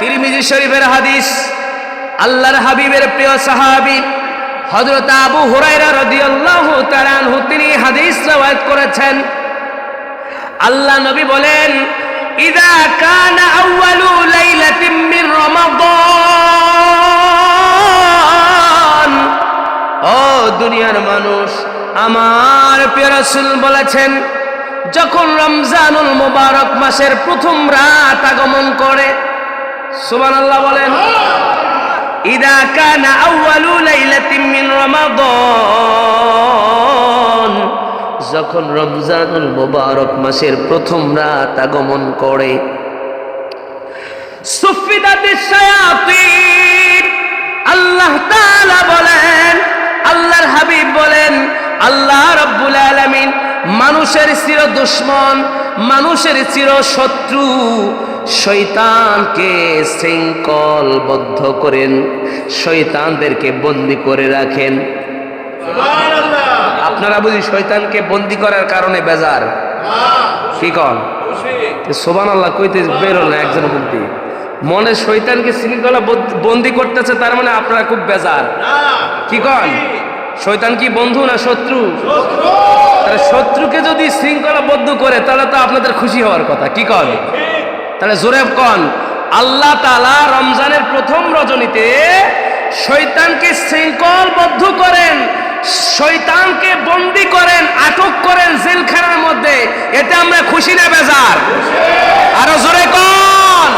তিরমিজি শরীফের হাদিস, আল্লাহর হাবিবের প্রিয় সাহাবী হযরত আবু হুরায়রা রাদিয়াল্লাহু তাআলা আনহু, তিনি হাদিস রওয়ায়াত করেছেন। আল্লাহ নবী বলেন, ইদা কানা আউয়ালু লাইলাতিন মিন রমাদান। ও দুনিয়ার মানুষ, আমার প্রিয় রাসূল বলেছেন, যখন রমজানুল মুবারক মাসের প্রথম রাত আগমন করে সুবহানাল্লাহ বলেন। ইদা কানা আউয়ালু লাইলাতিন মিন রমাদান। যখন রমজানুল মুবারক মাসের প্রথম রাত আগমন করে সুফিদাতিস শায়াতিন। আল্লাহ তাআলা বলেন, আল্লাহর হাবিব বলেন, আল্লাহ রাব্বুল আলামিন মানুষের চির দুশ্মন, মানুষের চির শত্রু শয়তানকে শৃঙ্খলবদ্ধ করেন শৈতানদেরকে বন্দি করে রাখেন। আপনারা বুঝি শৈতানকে বন্দি করার কারণে বেজার? কি কন? সোবান আল্লাহ কইতে বেরোল না একজন বন্দি মনে শৈতানকে শৃঙ্খলা বন্দি করতেছে তার মানে আপনারা খুব বেজার। কি কন? শৈতান কি বন্ধু না শত্রু? শত্রুকে যদি শৃঙ্খলাবদ্ধ করে তাহলে তো আপনাদের খুশি হওয়ার কথা কি কন? তাহলে জোরে কন, আল্লাহ তালা রমজানের প্রথম রজনীতে শয়তানকে শৃঙ্খলবদ্ধ করেন শৈতানকে বন্দি করেন, আটক করেন জেলখানার মধ্যে। এতে আমরা খুশি না বেজার? আরও জোরে কন।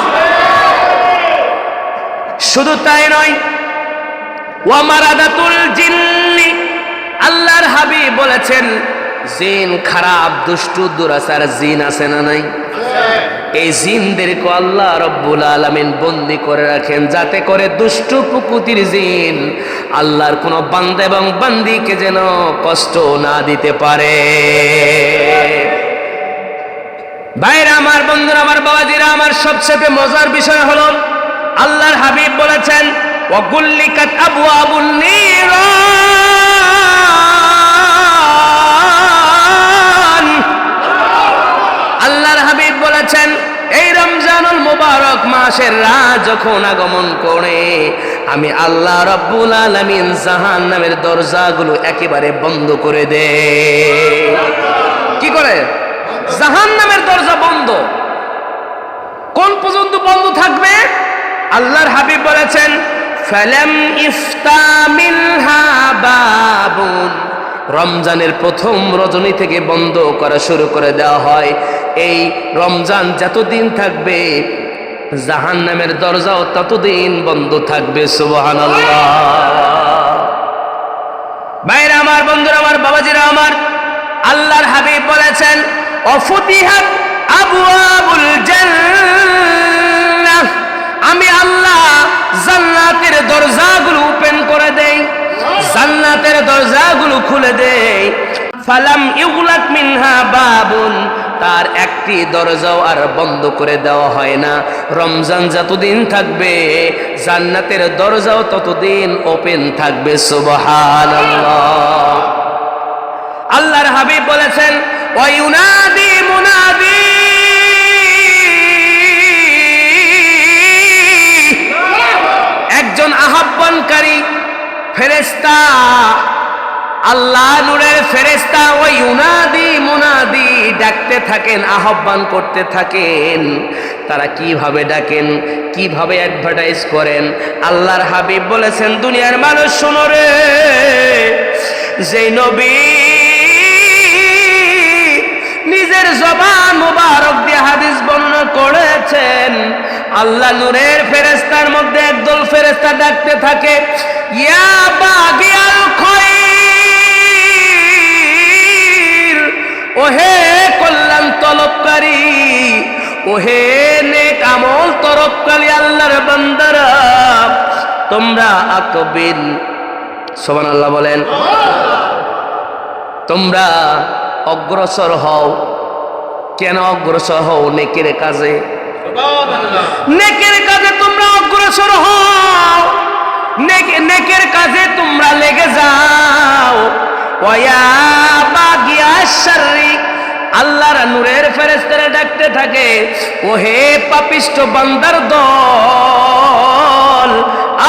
শুধু তাই নয় ওয়ামারাদাতুল জিন্নি, আল্লাহর হাবিব বলেছেন জিন খারাপ, দুষ্টু, দুরাচার জিন আছে না নাই? এই জিনদেরকে আল্লাহ রব্বুল আলামিন বন্দি করে রাখেন, যাতে করে দুষ্টু প্রকৃতির জিন আল্লাহর কোন বান্দা এবং বান্দিকে যেন কষ্ট না দিতে পারে। ভাইরা, আমার বন্ধুরা, আমার বাবাজিরা, আমার সবচেয়ে মজার বিষয় হলো, আল্লাহর হাবিব বলেছেন ওয়াগুল্লিকাত আবওয়াবুন নিরান বলেছেন, এই রমজানুল মুবারক মাসের রাত যখন আগমন করে, আমি আল্লাহ রব্বুল আলামিন জাহান নামের দরজাগুলো একেবারে বন্ধ করে দে। কি করে? জাহান নামের দরজা বন্ধ। কোন পর্যন্ত বন্ধ থাকবে? আল্লাহর হাবিব বলেছেন, ফালাম ইফতামিলহা বাবুন। রমজানের প্রথম রজনী থেকে বন্ধ করা শুরু করে দেওয়া হয়। এই রমজান যতদিন থাকবে জাহান নামের দরজাও ততদিন বন্ধ থাকবে, সুবহানাল্লাহ। ভাইরা আমার, বন্ধুরা আমার, বাবাজিরা আমার, আল্লাহর হাবিব বলেছেন, অফুতিহাত আবু আবুল আমি আল্লাহ জান্নাতের দরজাগুলো জান্নাতের দরজাগুলো খুলে দেই। ফালাম ইউগলাক মিনহা বাবুন, তার একটি দরজাও আর বন্ধ করে দেওয়া হয় না। রমজান যতদিন থাকবে, জান্নাতের দরজাও ততদিন ওপেন থাকবে, সুবহানাল্লাহ। আল্লাহর হাবিব বলেছেন ওয়ায়ুনাদি মুনাদি ফেরেস্তা আল্লাহ নূরের ফেরেস্তা ওই উনাদি মুনাদি ডাকতে থাকেন, আহ্বান করতে থাকেন। তারা কীভাবে ডাকেন, কীভাবে অ্যাডভার্টাইজ করেন? আল্লাহর হাবিব বলেছেন, দুনিয়ার মানুষ শোনো রে যে নবী নিজের জবান মুবারক দিয়ে হাদিস বর্ণনা করেছেন, আল্লাহ নূরের ফেরেস্তার মধ্যে একদল ফেরেস্তা ডাকতে থাকে, ইয়া ওহে কল্যাণ তলবকারী ওহে নেক আমল তরফকারী আল্লাহর বান্দারা তোমরা আকবিল সোমান আল্লাহ বলেন তোমরা অগ্রসর হও। কেন অগ্রসর হও নেকের কাজে? নেকের কাজে তোমরা অগ্রসর হও। নেক- নেকের কাজে তোমরা লেগে যাও। আল্লাহর নূরের ফেরেশতারা ডাকতে থাকে ওহে পাপিষ্ট বান্দার দল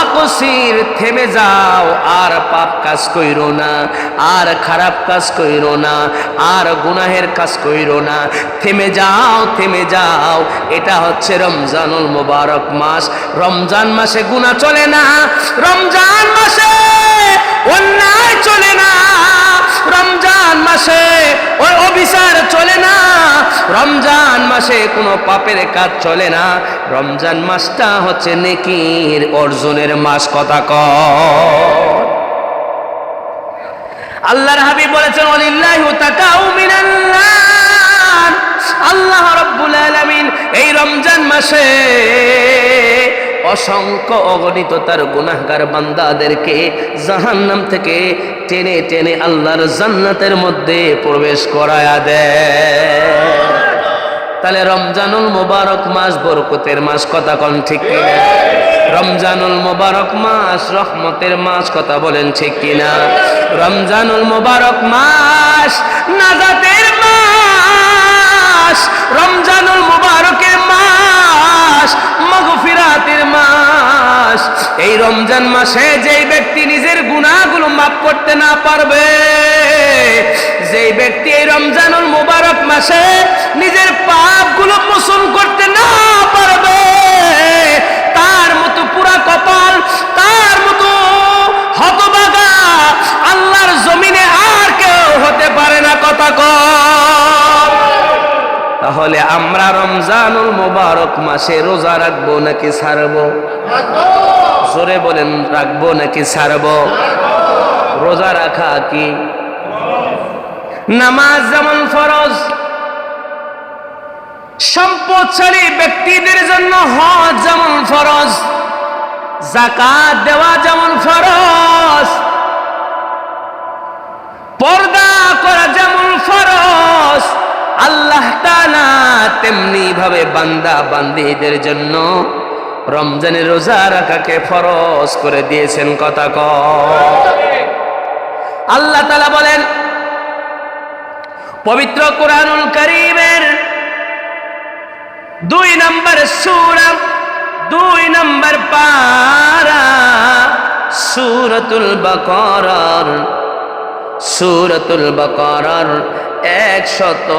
আকসির থেমে যাও, আর পাপ কাজ কইরো না, আর খারাপ কাজ কইরো না, আর গুনাহের কাজ কইরো না। থেমে যাও থেমে যাও, এটা হচ্ছে রমজানুল মোবারক মাস। রমজান মাসে গুনা চলে না, রমজান মাসে অন্যায় চলে না। রমজান মাসে ওই অভিচার চলে না। রমজান মাসে কোনো পাপের কাজ চলে না। রমজান মাসটা হচ্ছে নেকির অর্জনের মাস, কথা ক আল্লাহর হাবিব বলেছেন, অলিল্লাহি তাকাউ মিনান্নার আল্লাহ রাব্বুল আলামিন এই রমজান মাসে অসংখ্য অগণিত তার গুনাহগার বান্দাদেরকে জাহান্নাম থেকে টেনে টেনে আল্লাহর জান্নাতের মধ্যে প্রবেশ করায়া দেয়। তাহলে রমজানুল মোবারক মাস বরকতের মাস, কথা কোন ঠিক কিনা? রমজানুল মোবারক মাস রহমতের মাস, কথা বলেন ঠিক কিনা? রমজানুল মোবারক মাস নাজাতের মাস রমজান মাসে যেই ব্যক্তি নিজের গুনাহগুলো মাফ করতে না পারবে, যেই ব্যক্তি এই রমজানুল মুবারক মাসে নিজের পাপগুলো মোচন করতে না পারবে, তার মতো পুরা কপাল, তার মতো হতবাগা আল্লাহর জমিনে আর কেউ হতে পারে না, কথা কম তাহলে আমরা রমজানুল মোবারক মাসে রোজা রাখব নাকি ছাড়বো? জোরে বলেন, রাখব নাকি ছাড়বো? রোজা রাখা কি? নামাজ যেমন ফরজ, সম্পদশালী ব্যক্তিদের জন্য হজ যেমন ফরজ জাকাত দেওয়া যেমন ফরজ, পর্দা করা যেমন ফরজ, আল্লাহ তেমনি ভাবে বান্দা বান্দীদের জন্য রমজানের রোজা রাখাকে ফরজ করে দিয়েছেন কথা ক। আল্লাহ তাআলা বলেন, পবিত্র কোরআনুল করিমের দুই নম্বর সূরা, দুই নম্বর পারা সূরাতুল বাকারার সূরাতুল বাকারার একশত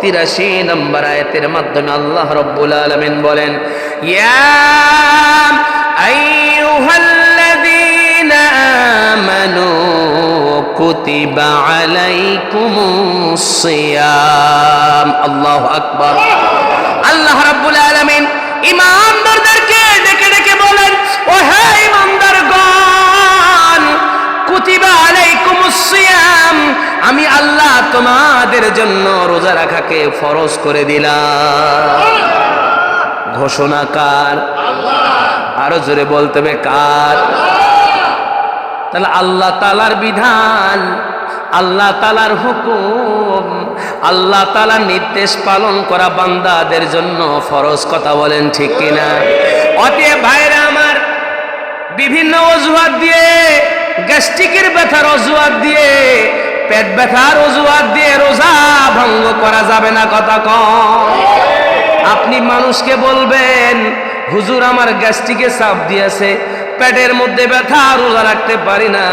তিরাশি নম্বর আয়াতের মাধ্যমে আল্লাহ রব্বুল আলামিন বলেন আল্লাহ আকবর। আল্লাহু রব্বুল আলমিন ইমানদারদেরকে তোমাদের জন্য রোজা রাখাকে ফরজ করে দিলাম। ঘোষণা কার? আরও জোরে বলতে হবে কার? তাহলে আল্লাহ তালার বিধান, আল্লাহ তালার হুকুম, আল্লাহ তালার নির্দেশ পালন করা বান্দাদের জন্য ফরজ কথা বলেন ঠিক কিনা? অতএব ভাইরা আমার, বিভিন্ন অজুহাত দিয়ে, গ্যাস্ট্রিকের ব্যথার অজুহাত দিয়ে পেট ব্যথার অজুহাত দিয়ে রোজা ভঙ্গ করা যাবে না কথা আপনি মানুষকে বলবেন, হুজুর, আমার গ্যাস্ট্রিকে চাপ দিয়েছে, পেটের মধ্যে ব্যথা, রোজা রাখতে পারি না।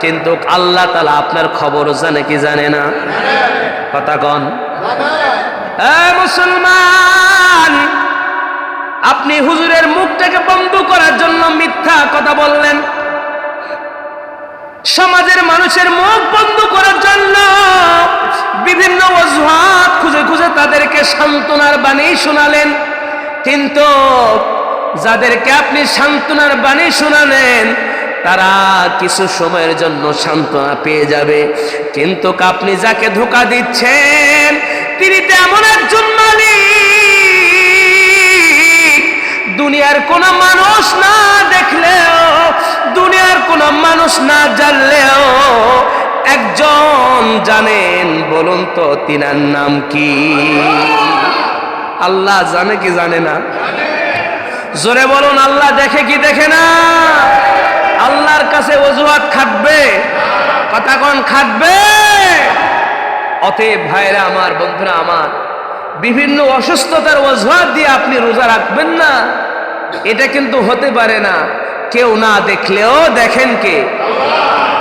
কিন্তু আল্লাহ তালা আপনার খবর জানে কি জানে না? কথা কন। মুসলমান, আপনি হুজুরের মুখটাকে বন্ধ করার জন্য মিথ্যা কথা বললেন। সমাজের মানুষের মুখ বন্ধ করার জন্য বিভিন্ন অজুহাত খুঁজে খুঁজে তাদেরকে সান্ত্বনার বাণী শোনালেন। কিন্তু যাদেরকে আপনি সান্ত্বনার বাণী শোনালেন, তারা কিছু সময়ের জন্য সান্ত্বনা পেয়ে যাবে। কিন্তু আপনি যাকে ধোকা দিচ্ছেন, তিনি তেমন একজন মালিক। দুনিয়ার কোনো মানুষ না দেখলেও মানুষ না জানলেও একজন জানেন, বলুন তো তিনার নাম কি? আল্লাহ জানে কি জানে না? জোরে বলুন, আল্লাহ দেখে কি দেখে না? আল্লাহর কাছে অজুহাত খাটবে? কথা কোন, খাটবে? অতএব ভাইরা আমার, বন্ধুরা আমার, বিভিন্ন অসুস্থতার অজুহাত দিয়ে আপনি রোজা রাখবেন না। এটা কিন্তু হতে পারে না। কেউ না দেখলেও দেখেন কে?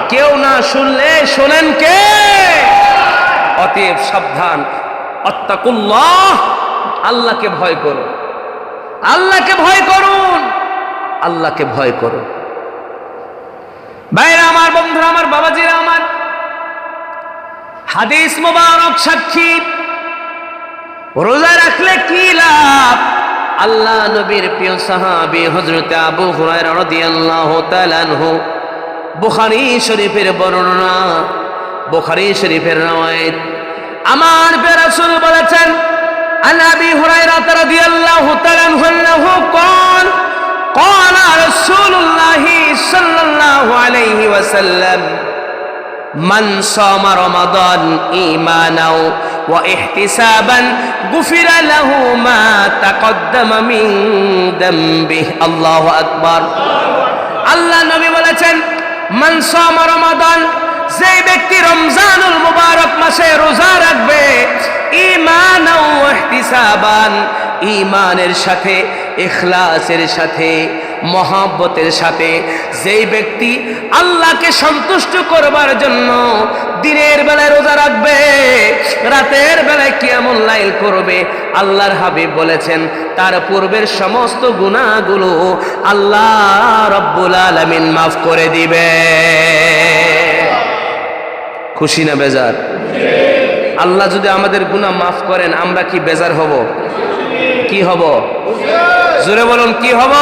কেউ না শুনলে শোনেন কে? অতএব সাবধান। অত্তাকুল্লাহ, আল্লাহকে ভয় করুন আল্লাহকে ভয় করুন। আল্লাহকে ভয় করুন ভাইরা আমার, বন্ধুরা আমার, বাবাজিরা আমার, হাদিস মোবারক সাক্ষী। রোজা রাখলে কি লাভ? আল্লাহ নবীর প্রিয় সাহাবী হযরত আবু হুরায়রা রাদিয়াল্লাহু তাআলা আনহু বুখারী শরীফের বর্ণনা বুখারী শরীফের রওয়ায়াত আমার প্রিয় রাসূল বলেছেন عن ابي هريره رضي الله تعالى عنه انه قال قال رسول الله صلى الله عليه وسلم মান সামা রমাদান ঈমানাও ওয়া ইহতিসাবান গুফিরা লাহু মা তাকদ্দামা মিন দামবিহি। আল্লাহু আকবার। আল্লাহ নবী বলেছেন, মান সামা রমাদান যে ব্যক্তি রমজানুল মুবারক মাসে রোজা রাখবে ঈমানের সাথে এখলাসের সাথে, মহাব্বতের সাথে যেই ব্যক্তি আল্লাহকে সন্তুষ্ট করবার জন্য দিনের বেলায় রোজা রাখবে, রাতের বেলায় কিয়ামুল লাইল করবে, আল্লাহর হাবিব বলেছেন, তার পূর্বের সমস্ত গুনাহগুলো আল্লাহ রব্বুল আলামিন মাফ করে দিবে খুশি না বেজার? আল্লাহ যদি আমাদের গুণা মাফ করেন, আমরা কি বেজার হব? কি হব? জোরে বলুন, কি হব?